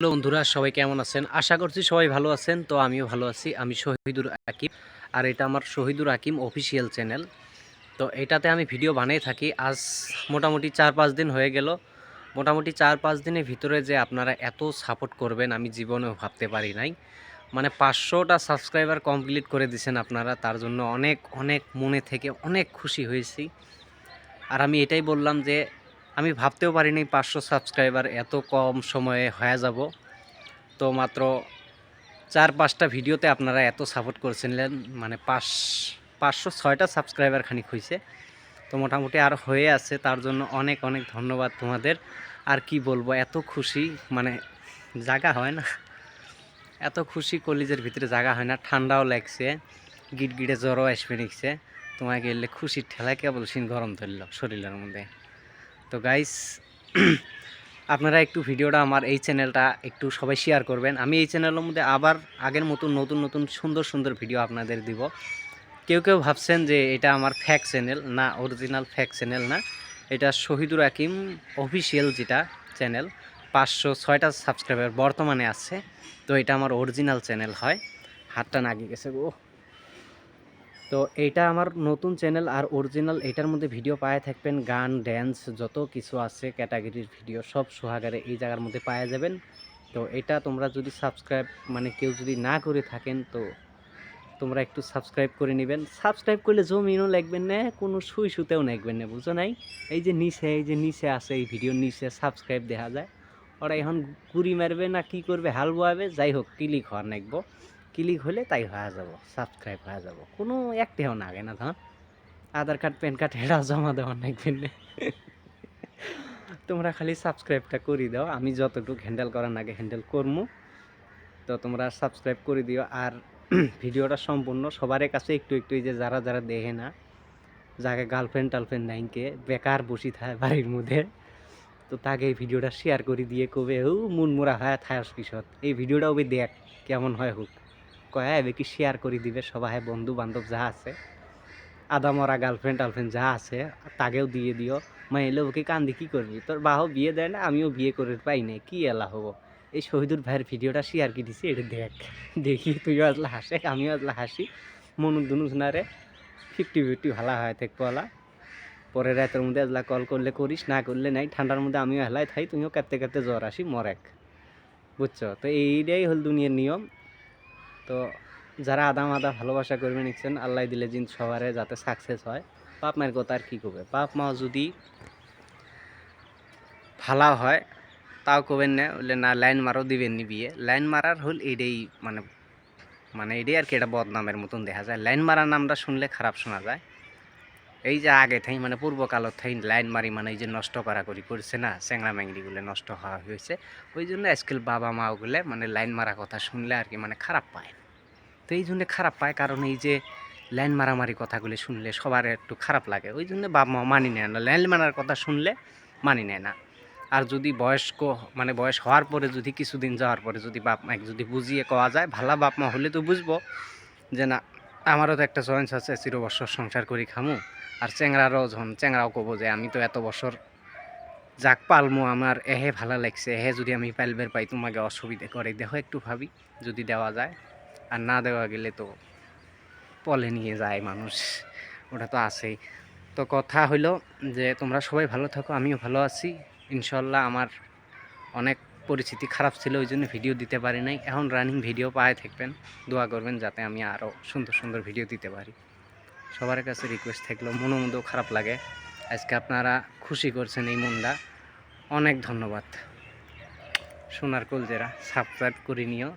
Hello বন্ধুরা, সবাই কেমন আছেন? আশা করছি সবাই ভালো আছেন। তো আমিও ভালো আছি। আমি শহীদুর আকিম আর এটা আমার শহীদুর আকিম অফিসিয়াল চ্যানেল। তো এটাতে আমি ভিডিও বানিয়ে থাকি। আজ মোটামুটি চার পাঁচ দিন হয়ে গেল। মোটামুটি চার পাঁচ দিনের ভিতরে যে আপনারা এত সাপোর্ট করবেন আমি জীবনেও ভাবতে পারি নাই। মানে পাঁচশোটা সাবস্ক্রাইবার কমপ্লিট করে দিয়েছেন আপনারা। তার জন্য অনেক অনেক মনে থেকে অনেক খুশি হয়েছি। আর আমি এটাই বললাম যে আমি ভাবতেও পারিনি পাঁচশো সাবস্ক্রাইবার এত কম সময়ে হয়ে যাব। তো মাত্র চার পাঁচটা ভিডিওতে আপনারা এত সাপোর্ট করছিলেন মানে পাঁচ, পাঁচশো ছয়টা সাবস্ক্রাইবার খানিক হয়েছে তো মোটামুটি আর হয়ে আছে, তার জন্য অনেক অনেক ধন্যবাদ তোমাদের। আর কি বলব, এত খুশি মানে জাগা হয় না। এত খুশি কলিজের ভিতরে জাগা হয় না, ঠান্ডাও লাগছে গিট গিটে জ্বরও আসবে নিচ্ছে। তোমাকে গেলে খুশির ঠেলায় কেবল সিন গরম ধরল শরীরের মধ্যে। তো গাইস আপনারা একটু ভিডিওটা আমার এই চ্যানেলটা একটু সবাই শেয়ার করবেন। আমি এই চ্যানেলের মধ্যে আবার আগের মতন নতুন নতুন, সুন্দর সুন্দর ভিডিও আপনাদের দিব। কেউ কেউ ভাবছেন যে এটা আমার ফ্যাক চ্যানেল না অরিজিনাল ফ্যাক চ্যানেল না। এটা শহীদুর হাকিম অফিসিয়াল যেটা চ্যানেল পাঁচশো ছয়টা সাবস্ক্রাইবার বর্তমানে আছে। তো এটা আমার অরিজিনাল চ্যানেল হয়। হাতটা নাগি গেছে গো তো এইটা আমার নতুন চ্যানেল আর অরিজিনাল এটার মধ্যে ভিডিও পায়ে থাকবেন। গান ড্যান্স যত কিছু আছে ক্যাটাগরির ভিডিও সব সোহাগারে এই জায়গার মধ্যে পাওয়া যাবেন। তো এটা তোমরা যদি সাবস্ক্রাইব মানে কেউ যদি না করে থাকেন, তো তোমরা একটু সাবস্ক্রাইব করে নেবেন। সাবস্ক্রাইব করলে জমিনও লাগবেন না, কোনো সুই সুতেও লাগবেন না, বুঝো নাই? এই যে নিচে, এই যে নিচে আছে এই ভিডিও নিচে সাবস্ক্রাইব দেখা যায়। ওরা এখন গুড়ি মারবে না কি করবে, হাল বোয়াবে, যাই হোক ক্লিক হওয়ার নাকবো ক্লিক হলে তাই হয়ে যাব সাবস্ক্রাইব হয়ে যাব। কোনো একটাও না আগে না ধর? আধার কার্ড, প্যান কার্ড এটাও জমা দেওয়ার নাকবেন না তোমরা খালি সাবস্ক্রাইবটা করে দাও, আমি যতটুকু হ্যান্ডেল করার আগে হ্যান্ডেল করব তো তোমরা সাবস্ক্রাইব করে দিও। আর ভিডিওটা সম্পূর্ণ সবার কাছে একটু একটু যে যারা যারা দেখে না, যাকে গার্লফ্রেন্ড টার্লফ্রেন্ড নাইনকে বেকার বসি থাকে বাড়ির মধ্যে, তো তাকে এই ভিডিওটা শেয়ার করে দিয়ে কবে ও মন মোরা হয় থায়াস কিশোর এই ভিডিওটা ওবে দেখ, কেমন হয় হোক। কয়া এবে কি শেয়ার করে দিবে সবাই বন্ধু বান্ধব যা আছে। আদা মরা গার্লফ্রেন্ড টার্লফ্রেন্ড যা আছে তাকেও দিয়ে দিও। মা এলে ওকে কান্দি কি করবি? তোর বাহ বিয়ে দেয় না, আমিও বিয়ে করে পাই না কি এলা হব? এই শহীদুর ভাইয়ের ভিডিওটা শেয়ার কি দিছি, এটা দেখ। দেখি, তুইও আসলে হাসে, আমিও আসলে হাসি। মনুক দুনুস না রে ফিফটি ফিফটি ভালো হয় থাকব আলা পরে রাতের মধ্যে আজলা কল করলে করিস, না করলে নাই। ঠান্ডার মধ্যে আমিও হেলাই থাই, তুমিও কাঁদতে কাঁদতে জ্বর আসি, মরেক। বুঝছ? তো এইটাই হল দুনিয়ার নিয়ম। তো যারা আদা মাদা ভালোবাসা করবে নিচ্ছেন, আল্লাহ দিলে জিন সবারে যাতে সাকসেস হয়। বাপ মায়ের কথা আর কী করবে বাপ মা যদি ভালো হয়, তাও করবেন না বললে না, লাইন মারও দিবেন নি বিয়ে। লাইন মারার হল এটাই মানে মানে এটাই আর কি, এটা বদনামের মতন দেখা যায়। লাইন মারার নামটা শুনলে খারাপ শোনা যায়। এই যে আগে থাই মানে পূর্বকালত থাই লাইন মারি মানে এই যে নষ্ট করা করি করছে না চ্যাংরা ম্যাংরিগুলো নষ্ট হওয়া হয়েছে। ওই জন্য আজকাল বাবা মা ওগুলো মানে লাইন মারা কথা শুনলে আর কি মানে খারাপ পায় তো এই জন্য খারাপ পায়, কারণ এই যে লাইন মারামারি কথাগুলি শুনলে সবার একটু খারাপ লাগে। ওই জন্য বাবা মা মানি নেয় না, লাইন মারার কথা শুনলে মানি নেয় না। আর যদি বয়স্ক মানে বয়স হওয়ার পরে যদি কিছুদিন যাওয়ার পরে যদি বাপ মাকে যদি বুঝিয়ে কওয়া যায়, ভালো বাপ মা হলে তো বুঝব যে না আমারও তো একটা চয়েস আছে চির বছর সংসার করি খামু। আর চ্যাংরারও যখন চেংরাও কব যে আমি তো এত বছর যাক পালমো, আমার এহে ভালো লাগছে, এহে যদি আমি পাইলবের পাই, তোমাকে অসুবিধে করে। দেখো একটু ভাবি, যদি দেওয়া যায়। আর না দেওয়া গেলে তো পলে নিয়ে যায় মানুষ, ওটা তো আছেই। তো কথা হইল যে, তোমরা সবাই ভালো থাকো, আমিও ভালো আছি। ইনশাল্লাহ আমার অনেক পরিস্থিতি খারাপ ছিল, ওই জন্য ভিডিও দিতে পারি নাই। এখন রানিং ভিডিও পায়ে থাকবেন। দোয়া করবেন যাতে আমি আরও সুন্দর সুন্দর ভিডিও দিতে পারি। সবার কাছে রিকোয়েস্ট থাকল মনে মধ্যেও খারাপ লাগে। আজকে আপনারা খুশি করছেন এই মনটা। অনেক ধন্যবাদ। সোনার কলজেরা সাবস্ক্রাইব করে নিও।